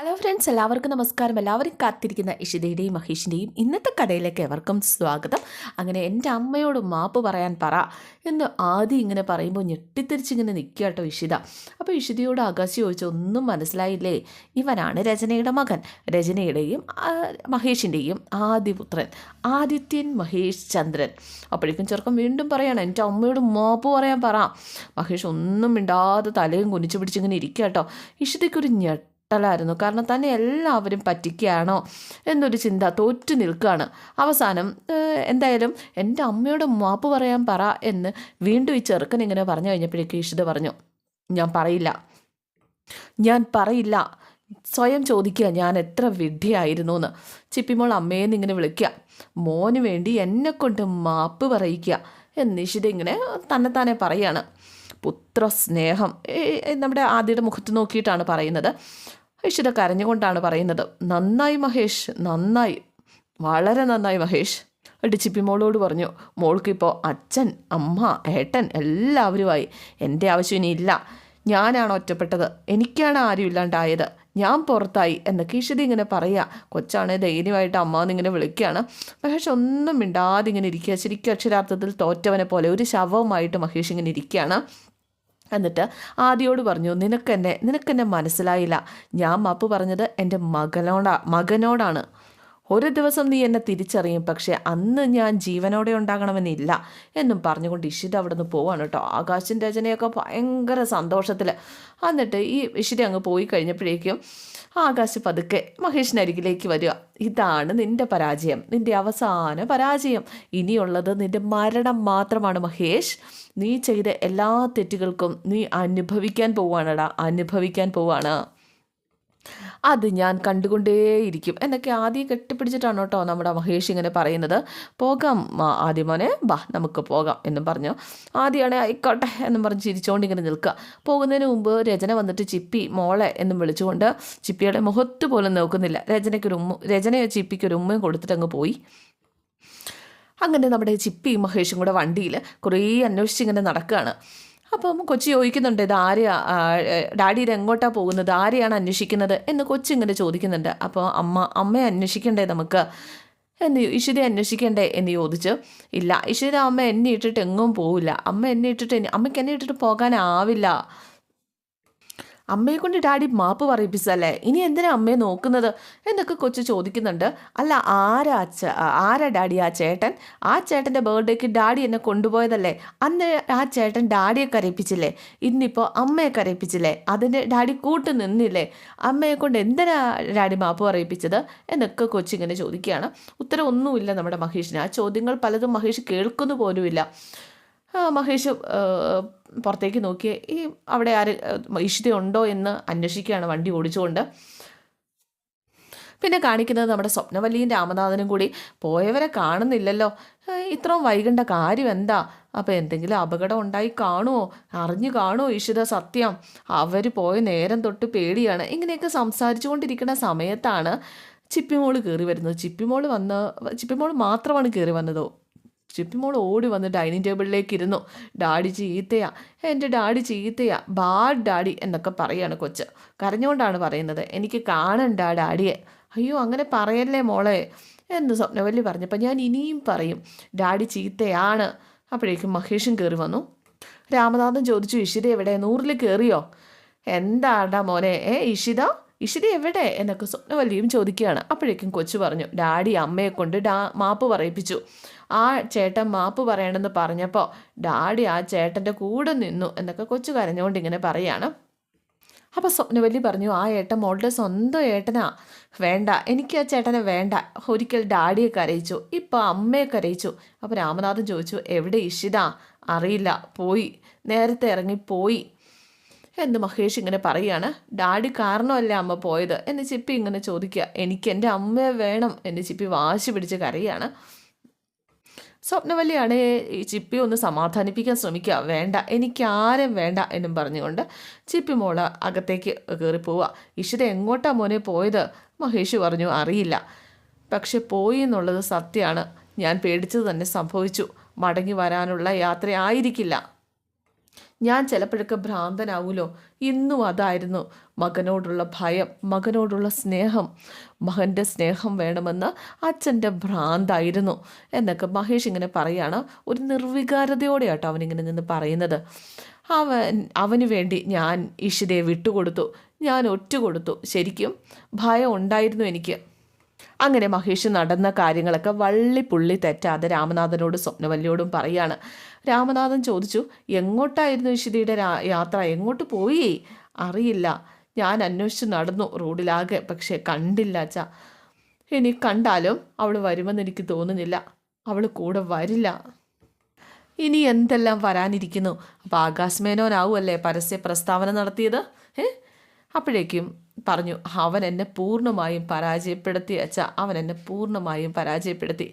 Hello friends എല്ലാവർക്കും നമസ്കാരം. എല്ലാവരും കാത്തിരിക്കുന്ന ഇഷിതയുടെയും മഹേഷിന്റെയും ഇന്നത്തെ കടയിലേക്ക് എവർക്കും സ്വാഗതം. അങ്ങനെ എന്റെ അമ്മയോട് മാപ്പ് പറയാൻ പറ എന്ന് ആദ്യം ഇങ്ങനെ പറയുമ്പോൾ ഞെട്ടിത്തിരിച്ചിങ്ങനെ നിൽക്കുക കേട്ടോ ഇഷിത. അപ്പോൾ ഇഷിതയോട് ആകാശ് ചോദിച്ചു ഒന്നും മനസ്സിലായില്ലേ? ഇവനാണ് രചനയുടെ മകൻ. രചനയുടെയും മഹേഷിന്റെയും ആദിപുത്രൻ ആദിത്യൻ മഹേഷ് ചന്ദ്രൻ. അപ്പോഴേക്കും ചെറുക്കം വീണ്ടും പറയാണ് എന്റെ അമ്മയോട് മാപ്പ് പറയാൻ പറ. മഹേഷ് ഒന്നും മിണ്ടാതെ തലയും കുനിച്ചു പിടിച്ചിങ്ങനെ ഇരിക്കുക കേട്ടോ. ഇഷിതയ്ക്കൊരു ഞെട്ട് ഞെട്ടലായിരുന്നു കാരണം തന്നെ എല്ലാവരും പറ്റിക്കുകയാണോ എന്നൊരു ചിന്ത തോറ്റു നിൽക്കുകയാണ്. അവസാനം എന്തായാലും എന്റെ അമ്മയോട് മാപ്പ് പറയാൻ പറ എന്ന് വീണ്ടും ഈ ചെറുക്കൻ ഇങ്ങനെ പറഞ്ഞു കഴിഞ്ഞപ്പോഴേക്കും ഇഷിത പറഞ്ഞു ഞാൻ പറയില്ല. ഞാൻ പറയില്ല. സ്വയം ചോദിക്കുക ഞാൻ എത്ര വിഡ്ഢിയായിരുന്നു എന്ന് ചിപ്പിമോൾ അമ്മയെന്ന് ഇങ്ങനെ വിളിക്കുക. മോന് വേണ്ടി എന്നെ കൊണ്ട് മാപ്പ് പറയിക്കുക. എന്ന് ഇഷിത ഇങ്ങനെ തന്നെത്താനെ പറയാണ്. പുത്രസ്നേഹം നമ്മുടെ ആദ്യയുടെ മുഖത്ത് നോക്കിയിട്ടാണ് പറയുന്നത്. ഇഷിത കരഞ്ഞുകൊണ്ടാണ് പറയുന്നത്. നന്നായി മഹേഷ് നന്നായി. വളരെ നന്നായി മഹേഷ്. ഡിച്ചിപ്പി മോളോട് പറഞ്ഞു മോൾക്കിപ്പോൾ അച്ഛൻ അമ്മ ഏട്ടൻ എല്ലാവരുമായി. എന്റെ ആവശ്യം ഇനിയില്ല. ഞാനാണ് ഒറ്റപ്പെട്ടത്. എനിക്കാണ് ആരും ഇല്ലാണ്ടായത്. ഞാൻ പുറത്തായി. എന്നൊക്കെ ഈശ്വതി ഇങ്ങനെ പറയുക കൊച്ചാണ് ധൈര്യമായിട്ട് അമ്മ എന്നിങ്ങനെ വിളിക്കുകയാണ് മഹേഷ് ഒന്നും മിണ്ടാതെ ഇങ്ങനെ ഇരിക്കുക ശരിക്കും അക്ഷരാർത്ഥത്തിൽ തോറ്റവനെ പോലെ ഒരു ശവമായിട്ട് മഹേഷ് ഇങ്ങനെ ഇരിക്കുകയാണ് എന്നിട്ട് ആദിയോട് പറഞ്ഞു നിനക്കെന്നെ നിനക്കെന്നെ മനസ്സിലായില്ല. ഞാൻ മാപ്പ് പറഞ്ഞത് എന്റെ മകനോടാ മകനോടാണ്. ഒരു ദിവസം നീ എന്നെ തിരിച്ചറിയും പക്ഷേ അന്ന് ഞാൻ ജീവനോടെ ഉണ്ടാകണമെന്നില്ല എന്നും പറഞ്ഞുകൊണ്ട് ഇഷിത അവിടെ നിന്ന് പോവാണ് കേട്ടോ. ആകാശൻ രചനയൊക്കെ ഭയങ്കര സന്തോഷത്തിൽ എന്നിട്ട് ഈ ഇഷിത അങ്ങ് പോയി കഴിഞ്ഞപ്പോഴേക്കും ആകാശ് പതുക്കെ മഹേഷിന്റെ അരികിലേക്ക് വരിക. ഇതാണ് നിന്റെ പരാജയം. നിന്റെ അവസാന പരാജയം. ഇനിയുള്ളത് നിന്റെ മരണം മാത്രമാണ് മഹേഷ്. നീ ചെയ്ത എല്ലാ തെറ്റുകൾക്കും നീ അനുഭവിക്കാൻ പോവാണടാ. അനുഭവിക്കാൻ പോവാണ്. അത് ഞാൻ കണ്ടുകൊണ്ടേയിരിക്കും. എന്നൊക്കെ ആദ്യം കെട്ടിപ്പിടിച്ചിട്ടാണ് കേട്ടോ നമ്മുടെ മഹേഷ് ഇങ്ങനെ പറയുന്നത്. പോകാം ആദ്യമോനെ. ആദ്യം മോനെ ബാ നമുക്ക് പോകാം എന്നും പറഞ്ഞു. ആദ്യമാണെ ആയിക്കോട്ടെ എന്നും പറഞ്ഞ് ചിരിച്ചുകൊണ്ട് ഇങ്ങനെ നിൽക്കുക. പോകുന്നതിന് മുമ്പ് രചന വന്നിട്ട് ചിപ്പി മോളെ എന്നും വിളിച്ചുകൊണ്ട് ചിപ്പിയുടെ മുഖത്ത് പോലും നോക്കുന്നില്ല. രചനയ്ക്കൊരു ഉമ്മ രചനയോ ചിപ്പിക്കൊരു ഉമ്മയും കൊടുത്തിട്ട് അങ്ങ് പോയി. അങ്ങനെ നമ്മുടെ ചിപ്പിയും മഹേഷും കൂടെ വണ്ടിയിൽ കുറേ അന്വേഷിച്ച് ഇങ്ങനെ നടക്കുകയാണ്. അപ്പം കൊച്ചി ചോദിക്കുന്നുണ്ട് ഇത് ആരെയാ? ഡാഡിയുടെ ഡാഡി എങ്ങോട്ടാണ് പോകുന്നത്? ആരെയാണ് അന്വേഷിക്കുന്നത്? എന്ന് കൊച്ചി ഇങ്ങനെ ചോദിക്കുന്നുണ്ട്. അപ്പോൾ അമ്മ അമ്മയെ അന്വേഷിക്കണ്ടേ നമുക്ക്? എന്ന് ഇഷിത അന്വേഷിക്കണ്ടേ? എന്ന് ചോദിച്ചു. ഇല്ല ഇഷിത അമ്മ എന്നെ ഇട്ടിട്ട് എങ്ങും പോവില്ല. അമ്മ എന്നെ ഇട്ടിട്ട് അമ്മയ്ക്ക് എന്നെ ഇട്ടിട്ട് പോകാനാവില്ല. അമ്മയെ കൊണ്ട് ഡാഡി മാപ്പ് പറയിപ്പിച്ചല്ലേ ഇനി എന്തിനാ അമ്മയെ നോക്കുന്നത്? എന്നൊക്കെ കൊച്ചു ചോദിക്കുന്നുണ്ട്. അല്ല ആരാ അച്ഛ ആരാ ഡാഡി ആ ചേട്ടൻ? ആ ചേട്ടന്റെ ബർത്ത്ഡേക്ക് ഡാഡി എന്നെ കൊണ്ടുപോയതല്ലേ? അന്ന് ആ ചേട്ടൻ ഡാഡിയെ കരയിപ്പിച്ചില്ലേ? ഇന്നിപ്പോൾ അമ്മയെ കരയിപ്പിച്ചില്ലേ? അതിന് ഡാഡി കൂട്ടു നിന്നില്ലേ? അമ്മയെ കൊണ്ട് എന്തിനാ ഡാഡി മാപ്പ് പറയിപ്പിച്ചത്? എന്നൊക്കെ കൊച്ചിങ്ങനെ ചോദിക്കുകയാണ്. ഉത്തരം ഒന്നുമില്ല നമ്മുടെ മഹേഷിന്. ആ ചോദ്യങ്ങൾ പലതും മഹേഷ് കേൾക്കുന്നു പോലുമില്ല. മഹേഷ് പുറത്തേക്ക് നോക്കി. ഈ അവിടെ ആര് ഇഷിത ഉണ്ടോ എന്ന് അന്വേഷിക്കുകയാണ് വണ്ടി ഓടിച്ചുകൊണ്ട്. പിന്നെ കാണിക്കുന്നത് നമ്മുടെ സ്വപ്നവല്ലിയും രാമനാഥനും കൂടി. പോയവരെ കാണുന്നില്ലല്ലോ. ഇത്രയും വൈകണ്ട കാര്യം എന്താ? അപ്പോൾ എന്തെങ്കിലും അപകടം ഉണ്ടായി കാണുമോ അറിഞ്ഞു കാണുമോ ഈശ്വര സത്യം? അവർ പോയ നേരം തൊട്ട് പേടിയാണ്. ഇങ്ങനെയൊക്കെ സംസാരിച്ചു കൊണ്ടിരിക്കുന്ന സമയത്താണ് ചിപ്പിമോൾ കയറി വരുന്നത്. ചിപ്പിമോൾ വന്ന് ചിപ്പിമോൾ മാത്രമാണ് കയറി വന്നതോ. ചിപ്പിമോൾ ഓടി വന്ന് ഡൈനിങ് ടേബിളിലേക്ക് ഇരുന്നു ഡാഡി ചീത്തയാ. എന്റെ ഡാഡി ചീത്തയാ. ബാഡ് ഡാഡി എന്നൊക്കെ പറയാണ് കൊച്ച്. കരഞ്ഞുകൊണ്ടാണ് പറയുന്നത്. എനിക്ക് കാണണ്ട ഡാഡിയെ. അയ്യോ അങ്ങനെ പറയല്ലേ മോളെ? എന്ന് സ്വപ്നവല്ലി പറഞ്ഞപ്പോൾ ഞാൻ ഇനിയും പറയും. ഡാഡി ചീത്തയാണ്. അപ്പോഴേക്കും മഹേഷും കയറി വന്നു. രാമനാഥൻ ചോദിച്ചു ഇഷിത എവിടെ? നൂറിൽ കയറിയോ എന്താടാ മോനെ? ഏ ഇഷിത? ഇഷിത എവിടെ? എന്നൊക്കെ സ്വപ്നവല്ലിയും ചോദിക്കുകയാണ്. അപ്പോഴേക്കും കൊച്ചു പറഞ്ഞു ഡാഡി അമ്മയെ കൊണ്ട് ഡാ മാപ്പ് പറയിപ്പിച്ചു. ആ ചേട്ടൻ മാപ്പ് പറയണമെന്ന് പറഞ്ഞപ്പോൾ ഡാഡി ആ ചേട്ടന്റെ കൂടെ നിന്നു എന്നൊക്കെ കൊച്ചു കരഞ്ഞുകൊണ്ട് ഇങ്ങനെ പറയാണ്. അപ്പോൾ സ്വപ്നവല്ലി പറഞ്ഞു ആ ഏട്ടൻ മോളുടെ സ്വന്തം ഏട്ടനാ. വേണ്ട എനിക്ക് ആ ചേട്ടനെ വേണ്ട. ഒരിക്കൽ ഡാഡിയെ കരയിച്ചു ഇപ്പോൾ അമ്മയെ കരയിച്ചു. അപ്പോൾ രാമനാഥൻ ചോദിച്ചു എവിടെ ഇഷിത? അറിയില്ല പോയി. നേരത്തെ ഇറങ്ങി പോയി. എന്ന് മഹേഷ് ഇങ്ങനെ പറയാണ് ഡാഡി കാരണമല്ലേ അമ്മ പോയത്? എന്ന് ചിപ്പി ഇങ്ങനെ ചോദിക്കുക എനിക്ക് എന്റെ അമ്മയെ വേണം എന്ന് ചിപ്പി വാശി പിടിച്ച് കരയാണ്. സ്വപ്നവല്ലിയാണ് ഈ ചിപ്പി ഒന്ന് സമാധാനിപ്പിക്കാൻ ശ്രമിക്കുക. വേണ്ട. എനിക്ക് ആരും വേണ്ട എന്നും പറഞ്ഞുകൊണ്ട് ചിപ്പി മോൾ അകത്തേക്ക് കയറി പോവുക. ഇഷിത എങ്ങോട്ടാ മോനെ പോയത്? മഹേഷ് പറഞ്ഞു അറിയില്ല. പക്ഷെ പോയി എന്നുള്ളത് സത്യമാണ്. ഞാൻ പേടിച്ചത് തന്നെ സംഭവിച്ചു. മടങ്ങി വരാനുള്ള യാത്ര ആയിരിക്കില്ല. ഞാൻ ചിലപ്പോഴൊക്കെ ഭ്രാന്തനാവൂലോ? ഇന്നും അതായിരുന്നു മകനോടുള്ള ഭയം മകനോടുള്ള സ്നേഹം. മകന്റെ സ്നേഹം വേണമെന്ന് അച്ഛന്റെ ഭ്രാന്തായിരുന്നു. എന്നൊക്കെ മഹേഷ് ഇങ്ങനെ പറയാണ്. ഒരു നിർവികാരതയോടെ നിർവികാരതയോടെയാട്ടോ അവനിങ്ങനെ നിന്ന് പറയുന്നത്. അവൻ അവന് വേണ്ടി ഞാൻ ഇഷിതയെ വിട്ടുകൊടുത്തു. ഞാൻ ഒറ്റ കൊടുത്തു ശരിക്കും ഭയം ഉണ്ടായിരുന്നു എനിക്ക്. അങ്ങനെ മഹേഷ് നടന്ന കാര്യങ്ങളൊക്കെ വള്ളിപ്പുള്ളി തെറ്റാതെ രാമനാഥനോട് സ്വപ്നവല്ലിയോടും പറയാണ്. രാമനാഥൻ ചോദിച്ചു എങ്ങോട്ടായിരുന്നു ഇഷിതയുടെ യാത്ര? എങ്ങോട്ട് പോയി? അറിയില്ല. ഞാൻ അന്വേഷിച്ച് നടന്നു റോഡിലാകെ പക്ഷേ കണ്ടില്ല അച്ച ഇനി കണ്ടാലും അവൾ വരുമെന്ന് എനിക്ക് തോന്നുന്നില്ല. അവൾ കൂടെ വരില്ല. ഇനി എന്തെല്ലാം വരാനിരിക്കുന്നു? അപ്പോൾ ആകാശ് മേനോനാവുമല്ലേ പരസ്യ പ്രസ്താവന നടത്തിയത്? ഏ അപ്പോഴേക്കും പറഞ്ഞു അവൻ എന്നെ പൂർണമായും പരാജയപ്പെടുത്തി അച്ഛ. അവൻ എന്നെ പൂർണമായും പരാജയപ്പെടുത്തി.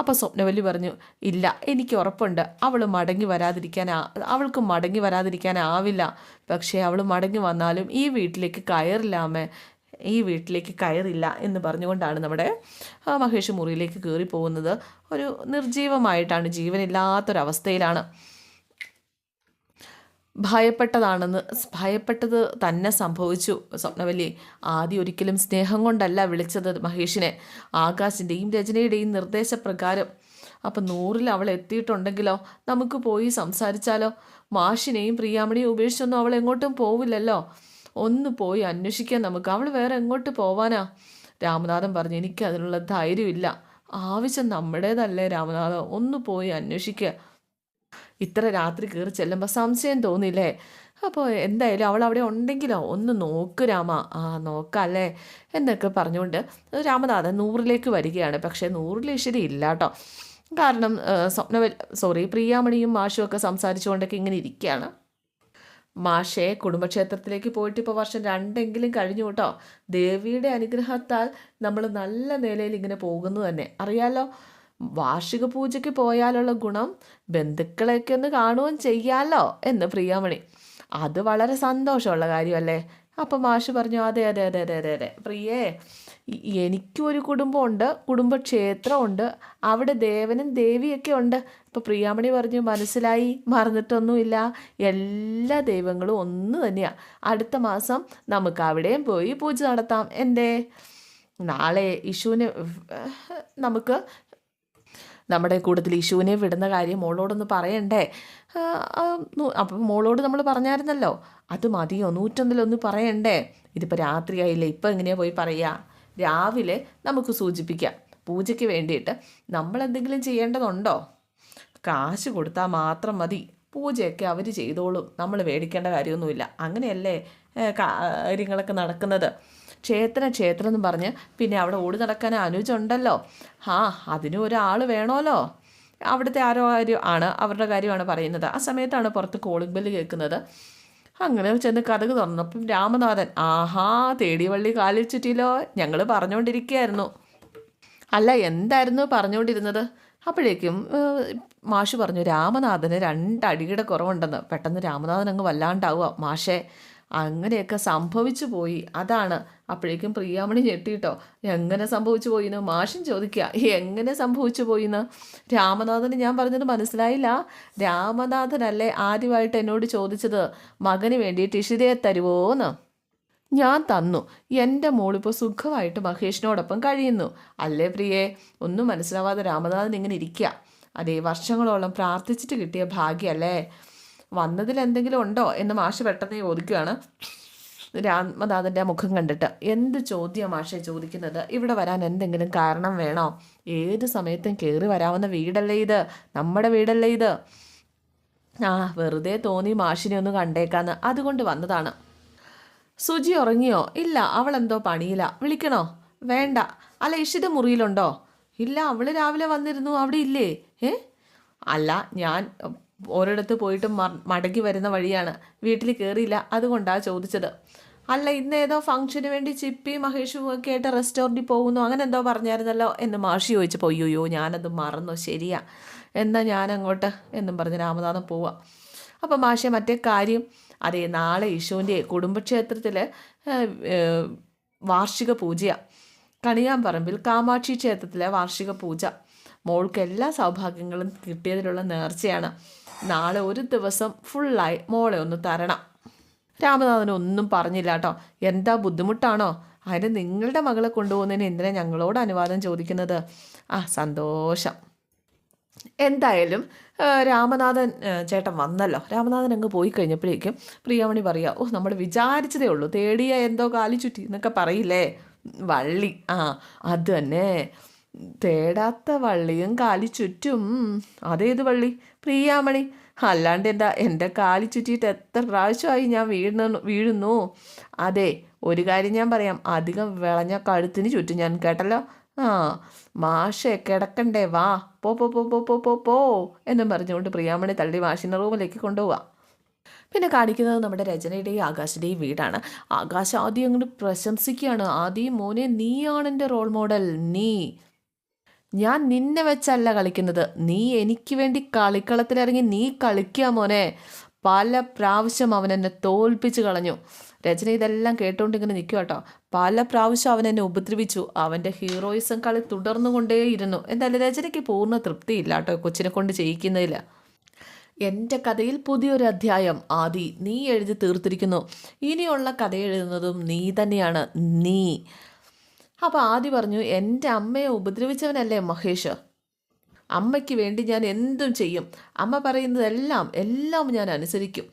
അപ്പോൾ സ്വപ്നവല്ലി പറഞ്ഞു ഇല്ല എനിക്ക് ഉറപ്പുണ്ട്. അവൾ മടങ്ങി വരാതിരിക്കാൻ അവൾക്ക് മടങ്ങി വരാതിരിക്കാനാവില്ല പക്ഷേ അവൾ മടങ്ങി വന്നാലും ഈ വീട്ടിലേക്ക് കയറില്ലാമേ ഈ വീട്ടിലേക്ക് കയറില്ല എന്ന് പറഞ്ഞുകൊണ്ടാണ് നമ്മുടെ മഹേഷ് മുറിയിലേക്ക് കയറി പോകുന്നത് ഒരു നിർജീവമായിട്ടാണ് ജീവനില്ലാത്തൊരവസ്ഥയിലാണ്. ഭയപ്പെട്ടതാണെന്ന് ഭയപ്പെട്ടത് തന്നെ സംഭവിച്ചു. സ്വപ്നവല്ലി ആദ്യം ഒരിക്കലും സ്നേഹം കൊണ്ടല്ല വിളിച്ചത് മഹേഷിനെ. ആകാശിന്റെയും രചനയുടെയും നിർദ്ദേശപ്രകാരം. അപ്പം നൂറിൽ അവൾ എത്തിയിട്ടുണ്ടെങ്കിലോ? നമുക്ക് പോയി സംസാരിച്ചാലോ? മാഷിനെയും പ്രിയാമണിയും ഉപേക്ഷിച്ചൊന്നും അവൾ എങ്ങോട്ടും പോവില്ലല്ലോ? ഒന്ന് പോയി അന്വേഷിക്കാൻ നമുക്ക്. അവൾ വേറെ എങ്ങോട്ട് പോവാനാ? രാമനാഥൻ പറഞ്ഞു എനിക്ക് അതിനുള്ള ധൈര്യമില്ല. ആവശ്യം നമ്മുടേതല്ലേ രാമനാഥൻ ഒന്ന് പോയി അന്വേഷിക്കുക ഇത്ര രാത്രി കയറി ചെല്ലുമ്പോൾ സംശയം തോന്നില്ലേ? അപ്പോൾ എന്തായാലും അവൾ അവിടെ ഉണ്ടെങ്കിലോ? ഒന്ന് നോക്ക് രാമ. ആ നോക്കല്ലേ? എന്നൊക്കെ പറഞ്ഞുകൊണ്ട് രാമനാഥൻ നൂറിലേക്ക് വരികയാണ്. പക്ഷേ നൂറിൽ ശരി ഇല്ല കേട്ടോ. കാരണം സ്വപ്നവൽ സോറി പ്രിയാമണിയും മാഷും ഒക്കെ സംസാരിച്ചുകൊണ്ടൊക്കെ ഇങ്ങനെ ഇരിക്കുകയാണ്. മാഷെ കുടുംബക്ഷേത്രത്തിലേക്ക് പോയിട്ട് ഇപ്പോൾ വർഷം രണ്ടെങ്കിലും കഴിഞ്ഞു കേട്ടോ. ദേവിയുടെ അനുഗ്രഹത്താൽ നമ്മൾ നല്ല നിലയിൽ ഇങ്ങനെ പോകുന്നു തന്നെ. അറിയാലോ? വാർഷിക പൂജയ്ക്ക് പോയാലുള്ള ഗുണം ബന്ധുക്കളെയൊക്കെ ഒന്ന് കാണുകയും ചെയ്യാമല്ലോ എന്ന് പ്രിയാമണി. അത് വളരെ സന്തോഷമുള്ള കാര്യമല്ലേ? അപ്പം മാഷ് പറഞ്ഞു അതെ അതെ അതെ അതെ അതെ അതെ. പ്രിയേ എനിക്കും ഒരു കുടുംബമുണ്ട് കുടുംബക്ഷേത്രമുണ്ട് അവിടെ ദേവനും ദേവിയൊക്കെ ഉണ്ട്. ഇപ്പോൾ പ്രിയാമണി പറഞ്ഞു മനസ്സിലായി മറന്നിട്ടൊന്നുമില്ല. എല്ലാ ദൈവങ്ങളും ഒന്ന് തന്നെയാണ് അടുത്ത മാസം നമുക്ക് അവിടെയും പോയി പൂജ നടത്താം. എന്റെ നാളെ ഇഷുവിന് നമുക്ക് നമ്മുടെ കൂട്ടത്തിൽ ഇഷുവിനെ വിടുന്ന കാര്യം മോളോടൊന്ന് പറയണ്ടേ? അപ്പം മോളോട് നമ്മൾ പറഞ്ഞായിരുന്നല്ലോ. അത് മതിയോ? നൂറ്റൊന്നിലൊന്ന് പറയണ്ടേ? ഇതിപ്പോൾ രാത്രിയായില്ലേ. ഇപ്പം എങ്ങനെയാ പോയി പറയുക രാവിലെ നമുക്ക് സൂചിപ്പിക്കാം. പൂജയ്ക്ക് വേണ്ടിയിട്ട് നമ്മൾ എന്തെങ്കിലും ചെയ്യേണ്ടതുണ്ടോ? കാശ് കൊടുത്താൽ മാത്രം മതി. പൂജയൊക്കെ അവർ ചെയ്തോളും. നമ്മൾ മേടിക്കേണ്ട കാര്യമൊന്നുമില്ല. അങ്ങനെയല്ലേ കാര്യങ്ങളൊക്കെ നടക്കുന്നത്? ക്ഷേത്രം ക്ഷേത്രം എന്ന് പറഞ്ഞ് പിന്നെ അവിടെ ഓടി നടക്കാൻ അനുജുണ്ടല്ലോ ആ അതിനും ഒരാൾ വേണമല്ലോ അവിടുത്തെ ആരോ ആരും ആണ് അവരുടെ കാര്യമാണ് പറയുന്നത്. ആ സമയത്താണ് പുറത്ത് കോളിംഗ് ബെല്ല് കേൾക്കുന്നത്. അങ്ങനെ ചെന്ന് കഥക് തുറന്നപ്പം രാമനാഥൻ ആഹാ തേടിവള്ളി കാലിൽ ചുറ്റിയിലോ ഞങ്ങൾ പറഞ്ഞുകൊണ്ടിരിക്കുകയായിരുന്നു അല്ല എന്തായിരുന്നു പറഞ്ഞുകൊണ്ടിരുന്നത് അപ്പോഴേക്കും മാഷ് പറഞ്ഞു രാമനാഥന് രണ്ടടിയുടെ കുറവുണ്ടെന്ന്. പെട്ടെന്ന് രാമനാഥൻ അങ്ങ് വല്ലാണ്ടാവുക മാഷേ. അങ്ങനെയൊക്കെ സംഭവിച്ചു പോയി. അതാണ്. അപ്പോഴേക്കും പ്രിയാമണി ഞെട്ടിട്ടോ. എങ്ങനെ സംഭവിച്ചു പോയിന്ന്? മാഷൻ ചോദിക്കുക എങ്ങനെ സംഭവിച്ചു പോയിന്ന്? രാമനാഥന് ഞാൻ പറഞ്ഞത് മനസ്സിലായില്ല. രാമനാഥനല്ലേ ആദ്യമായിട്ട് എന്നോട് ചോദിച്ചത്. മകന് വേണ്ടിയിട്ട് ഇഷിതയെ തരുവോന്ന്. ഞാൻ തന്നു. എന്റെ മോളിപ്പോൾ സുഖമായിട്ട് മഹേഷിനോടൊപ്പം കഴിയുന്നു. അല്ലേ പ്രിയേ? ഒന്നും മനസ്സിലാവാതെ രാമനാഥൻ ഇങ്ങനെ ഇരിക്കുക അതേ വർഷങ്ങളോളം പ്രാർത്ഥിച്ചിട്ട് കിട്ടിയ ഭാഗ്യമല്ലേ വന്നതിൽ എന്തെങ്കിലും ഉണ്ടോ എന്ന് മാഷ് പെട്ടെന്ന് ചോദിക്കുകയാണ് രാമദാദന്റെ മുഖം കണ്ടിട്ട് എന്ത് ചോദ്യം മാഷെ ചോദിക്കുന്നത്? ഇവിടെ വരാൻ എന്തെങ്കിലും കാരണം വേണോ? ഏത് സമയത്തും കയറി വരാവുന്ന വീടല്ലേ ഇത്? നമ്മുടെ വീടല്ലേ ഇത്? ആ വെറുതെ തോന്നി മാഷിനെ ഒന്ന് കണ്ടേക്കാന്ന് അതുകൊണ്ട് വന്നതാണ്. സുജി ഉറങ്ങിയോ? ഇല്ല അവൾ എന്തോ പണിയില്ല വിളിക്കണോ? വേണ്ട. അല്ല ഇഷിത മുറിയിലുണ്ടോ? ഇല്ല അവൾ രാവിലെ വന്നിരുന്നു അവിടെ ഇല്ലേ? ഏ? അല്ല ഞാൻ ഒരിടത്ത് പോയിട്ട് മടങ്ങി വരുന്ന വഴിയാണ്. വീട്ടിൽ കയറിയില്ല അതുകൊണ്ടാണ് ചോദിച്ചത്. അല്ല ഇന്ന് ഏതോ ഫംഗ്ഷന് വേണ്ടി ചിപ്പി മഹേഷും ഒക്കെ ആയിട്ട് റെസ്റ്റോറന്റിൽ പോകുന്നു. അങ്ങനെ എന്തോ പറഞ്ഞായിരുന്നല്ലോ എന്ന് മാഷി ചോദിച്ചപ്പോൾ അയ്യോയ്യോ ഞാനത് മറന്നു. ശരിയാ. എന്നാൽ ഞാൻ അങ്ങോട്ട് എന്നും പറഞ്ഞ് രാമനാഥൻ പോവാം. അപ്പോൾ മാഷെ മറ്റേ കാര്യം അതെ നാളെ യേശുവിന്റെ കുടുംബക്ഷേത്രത്തിൽ വാർഷിക പൂജയാണ് കണിയാമ്പറമ്പിൽ കാമാക്ഷി ക്ഷേത്രത്തിലെ വാർഷിക പൂജ. മോൾക്ക് എല്ലാ സൗഭാഗ്യങ്ങളും കിട്ടിയതിലുള്ള നേർച്ചയാണ്. നാളെ ഒരു ദിവസം ഫുള്ളായി മോളെ ഒന്ന് തരണം. രാമനാഥൻ ഒന്നും പറഞ്ഞില്ല കേട്ടോ. എന്താ ബുദ്ധിമുട്ടാണോ? അതിന് നിങ്ങളുടെ മകളെ കൊണ്ടുപോകുന്നതിന് എന്തിനാ ഞങ്ങളോട് അനുവാദം ചോദിക്കുന്നത്? ആ സന്തോഷം. എന്തായാലും രാമനാഥൻ ചേട്ടൻ വന്നല്ലോ. രാമനാഥൻ അങ്ങ് പോയി കഴിഞ്ഞപ്പോഴേക്കും പ്രിയാമണി പറയുക ഓ നമ്മൾ വിചാരിച്ചതേ ഉള്ളൂ. തേടിയ എന്തോ കാലി ചുറ്റി എന്നൊക്കെ പറയില്ലേ? വള്ളി. ആ അത് തന്നെ. തേടാത്ത വള്ളിയും കാലി ചുറ്റും. അതേത് വള്ളി? പ്രിയാമണി. അല്ലാണ്ട് എന്താ എന്റെ കാലി ചുറ്റിയിട്ട് എത്ര പ്രാവശ്യമായി ഞാൻ വീഴുന്നു വീഴുന്നു? അതെ ഒരു കാര്യം ഞാൻ പറയാം. അധികം വിളഞ്ഞ കഴുത്തിന് ചുറ്റും ഞാൻ കേട്ടല്ലോ. ആ മാഷെ കിടക്കണ്ടേ? വാ പോ പോ പോ പോ പോ പോ പോ എന്നും പറഞ്ഞുകൊണ്ട് പ്രിയാമണി തള്ളി മാഷിന്റെ റൂമിലേക്ക് കൊണ്ടുപോവാം. പിന്നെ കാണിക്കുന്നത് നമ്മുടെ രചനയുടെയും ആകാശിന്റെയും വീടാണ്. ആകാശ് ആദ്യം അങ്ങോട്ട് പ്രശംസിക്കുകയാണ്. ആദ്യം മോനെ നീയാണ് എന്റെ റോൾ മോഡൽ നീ. ഞാൻ നിന്നെ വെച്ചല്ല കളിക്കുന്നത്. നീ എനിക്ക് വേണ്ടി കളിക്കളത്തിലിറങ്ങി നീ കളിക്കുക മോനെ. പല പ്രാവശ്യം അവൻ എന്നെ തോൽപ്പിച്ച് കളഞ്ഞു. രചന ഇതെല്ലാം കേട്ടോണ്ട് ഇങ്ങനെ നിൽക്കുക കേട്ടോ പല പ്രാവശ്യം അവൻ എന്നെ ഉപദ്രവിച്ചു. അവന്റെ ഹീറോയിസം കളി തുടർന്നുകൊണ്ടേയിരുന്നു. എന്തായാലും രചനയ്ക്ക് പൂർണ തൃപ്തിയില്ല കേട്ടോ കൊച്ചിനെ കൊണ്ട് ചെയ്യിക്കുന്നതിൽ. എന്റെ കഥയിൽ പുതിയൊരു അധ്യായം. ആദി നീ എഴുതി തീർത്തിരിക്കുന്നു. ഇനിയുള്ള കഥ എഴുതുന്നതും നീ തന്നെയാണ്. നീ. അപ്പോൾ ആദി പറഞ്ഞു എന്റെ അമ്മയെ ഉപദ്രവിച്ചവനല്ലേ മഹേഷ്? അമ്മയ്ക്ക് വേണ്ടി ഞാൻ എന്തും ചെയ്യും. അമ്മ പറയുന്നതെല്ലാം എല്ലാം ഞാൻ അനുസരിക്കും.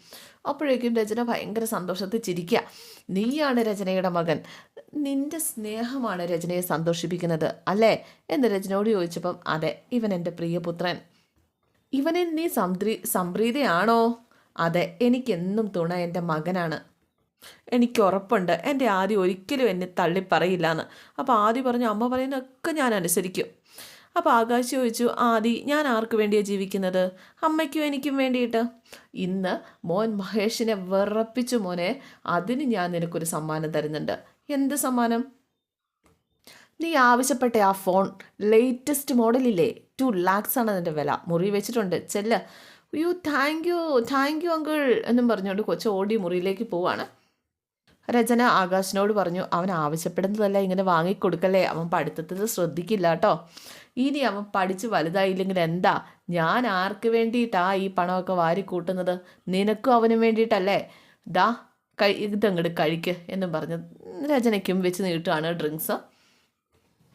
അപ്പോഴേക്കും രചന ഭയങ്കര സന്തോഷത്തിൽ ചിരിക്കുക നീയാണ് രചനയുടെ മകൻ. നിന്റെ സ്നേഹമാണ് രചനയെ സന്തോഷിപ്പിക്കുന്നത് അല്ലേ? എന്ന് രചനയോട് ചോദിച്ചപ്പം അതെ ഇവൻ എന്റെ പ്രിയപുത്രൻ. ഇവനെ നീ സംപ്രീ സംപ്രീതയാണോ? അതെ എനിക്കെന്നും തുണ എന്റെ മകനാണ്. എനിക്ക് ഉറപ്പുണ്ട്. എന്റെ ആദ്യം ഒരിക്കലും എന്നെ തള്ളിപ്പറയില്ല എന്ന് അപ്പോൾ ആദ്യം പറഞ്ഞു അമ്മ പറയുന്നതൊക്കെ ഞാൻ അനുസരിക്കും. അപ്പോൾ ആകാശ് ചോദിച്ചു ആദി ഞാൻ ആർക്ക് വേണ്ടിയാണ് ജീവിക്കുന്നത്? അമ്മയ്ക്കും എനിക്കും വേണ്ടിയിട്ട്? ഇന്ന് മോൻ മഹേഷിനെ വിറപ്പിച്ചു മോനെ. അതിന് ഞാൻ നിനക്കൊരു സമ്മാനം തരുന്നുണ്ട്. എന്ത് സമ്മാനം? നീ ആവശ്യപ്പെട്ട ആ ഫോൺ ലേറ്റസ്റ്റ് മോഡലില്ലേ ടു ലാക്സ് ആണ് അതിന്റെ വില. മുറി വെച്ചിട്ടുണ്ട്. ചെല്ല. അയ്യോ thank you thank you uncle എന്നും പറഞ്ഞുകൊണ്ട് കൊച്ചു ഓടി മുറിയിലേക്ക് പോവാണ്. രചന ആകാശിനോട് പറഞ്ഞു അവൻ ആവശ്യപ്പെടുന്നതല്ല ഇങ്ങനെ വാങ്ങിക്കൊടുക്കല്ലേ? അവൻ പഠിത്തത്തിൽ ശ്രദ്ധിക്കില്ല കേട്ടോ. ഇനി അവൻ പഠിച്ച് വലുതായില്ലെങ്കിൽ എന്താ? ഞാൻ ആർക്ക് വേണ്ടിയിട്ടാ ഈ പണമൊക്കെ വാരി കൂട്ടുന്നത് നിനക്കും അവനും വേണ്ടിയിട്ടല്ലേ? ദാ കൈ ഇതങ്ങോട്ട് കഴിക്ക് എന്നും പറഞ്ഞ് രചനയ്ക്കും വെച്ച് നീട്ടുകയാണ് ഡ്രിങ്ക്സ്.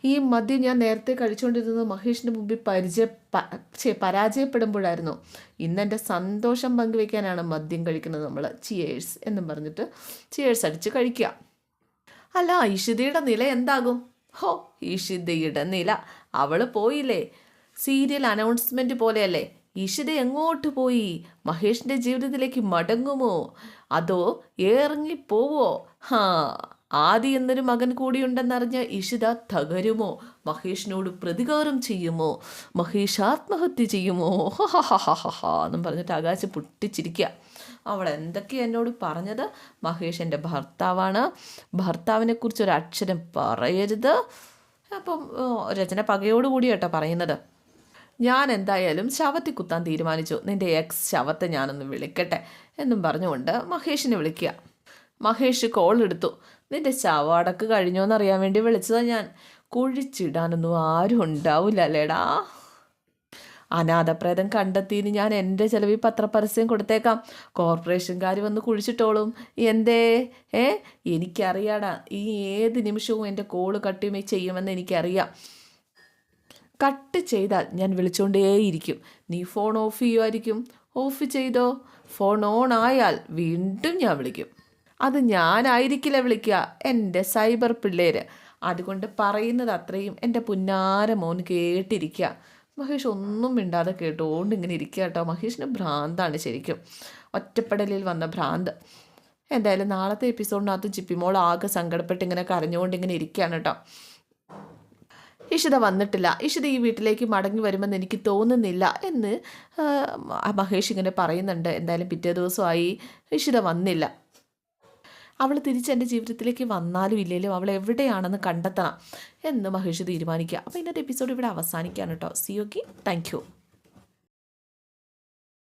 ഈ മദ്യം ഞാൻ നേരത്തെ കഴിച്ചുകൊണ്ടിരുന്നത് മഹേഷിന്റെ മുമ്പിൽ പരിചയ പരാജയപ്പെടുമ്പോഴായിരുന്നു. ഇന്നെന്റെ സന്തോഷം പങ്കുവെക്കാനാണ് മദ്യം കഴിക്കുന്നത് നമ്മൾ ചിയേഴ്സ് എന്നും പറഞ്ഞിട്ട് ചിയേഴ്സ് അടിച്ച് കഴിക്കുക അല്ല ഇഷിതയുടെ നില എന്താകും? ഹോ ഇഷിതയുടെ നില. അവൾ പോയില്ലേ? സീരിയൽ അനൗൺസ്മെന്റ് പോലെയല്ലേ? ഇഷിത എങ്ങോട്ട് പോയി? മഹേഷിന്റെ ജീവിതത്തിലേക്ക് മടങ്ങുമോ? അതോ ഇറങ്ങിപ്പോവോ ഹാ. ആദി എന്നൊരു മകൻ കൂടിയുണ്ടെന്നറിഞ്ഞ ഇഷിത തകരുമോ? മഹേഷിനോട് പ്രതികാരം ചെയ്യുമോ? മഹേഷ് ആത്മഹത്യ ചെയ്യുമോ എന്നും പറഞ്ഞിട്ട് ആകാശ് പൊട്ടിച്ചിരിക്കുക അവൾ എന്തൊക്കെയാണ് എന്നോട് പറഞ്ഞത്? മഹേഷ് എന്റെ ഭർത്താവാണ്. ഭർത്താവിനെ കുറിച്ച് ഒരു അക്ഷരം പറയരുത്. അപ്പം രചന പകയോടുകൂടി കേട്ടോ പറയുന്നത്. ഞാൻ എന്തായാലും ശവത്തി കുത്താൻ തീരുമാനിച്ചു. നിന്റെ എക്സ് ശവത്തെ ഞാനൊന്ന് വിളിക്കട്ടെ എന്നും പറഞ്ഞുകൊണ്ട് മഹേഷിനെ വിളിക്കുക മഹേഷ് കോൾ എടുത്തു. നിന്റെ ശവടക്ക് കഴിഞ്ഞോന്നറിയാൻ വേണ്ടി വിളിച്ചതാ ഞാൻ. കുഴിച്ചിടാനൊന്നും ആരും ഉണ്ടാവില്ല അല്ലേടാ അനാഥപ്രേതം കണ്ടെത്തിയിന് ഞാൻ എന്റെ ചിലവിൽ പത്രപരസ്യം കൊടുത്തേക്കാം. കോർപ്പറേഷൻകാർ വന്ന് കുഴിച്ചിട്ടോളും. എന്തേ? ഏ? എനിക്കറിയാടാ. ഈ ഏത് നിമിഷവും എന്റെ കോൾ കട്ടിമേ ചെയ്യുമെന്ന് എനിക്കറിയാം. കട്ട് ചെയ്താൽ ഞാൻ വിളിച്ചുകൊണ്ടേയിരിക്കും നീ ഫോൺ ഓഫ് ചെയ്യുമായിരിക്കും ഓഫ് ചെയ്തോ? ഫോൺ ഓൺ ആയാൽ വീണ്ടും ഞാൻ വിളിക്കും. അത് ഞാനായിരിക്കില്ല വിളിക്കുക. എന്റെ സൈബർ പിള്ളേർ അതുകൊണ്ട് പറയുന്നത് അത്രയും എന്റെ പുന്നാര മോൻ കേട്ടിരിക്കുക. മഹേഷ് ഒന്നും മിണ്ടാതെ കേട്ടുകൊണ്ട് ഇങ്ങനെ ഇരിക്കുക കേട്ടോ. മഹേഷിന് ഭ്രാന്താണ് ശരിക്കും. ഒറ്റപ്പെടലിൽ വന്ന ഭ്രാന്ത്. എന്തായാലും നാളത്തെ എപ്പിസോഡിനകത്ത് ചിപ്പിമോൾ ആകെ സങ്കടപ്പെട്ട് ഇങ്ങനെ കരഞ്ഞുകൊണ്ട് ഇങ്ങനെ ഇരിക്കുകയാണ് കേട്ടോ. ഇഷിത വന്നിട്ടില്ല. ഇഷിത ഈ വീട്ടിലേക്ക് മടങ്ങി വരുമെന്ന് എനിക്ക് തോന്നുന്നില്ല എന്ന് മഹേഷ് ഇങ്ങനെ പറയുന്നുണ്ട്. എന്തായാലും പിറ്റേ ദിവസമായി ഇഷിത വന്നില്ല. അവൾ തിരിച്ച് എന്റെ ജീവിതത്തിലേക്ക് വന്നാലും ഇല്ലെങ്കിലും അവൾ എവിടെയാണെന്ന് കണ്ടെത്തണം എന്ന് മഹേഷ് തീരുമാനിക്കുക. അപ്പോൾ ഇന്നത്തെ എപ്പിസോഡ് ഇവിടെ അവസാനിക്കുകയാണ് കേട്ടോ. C okay thank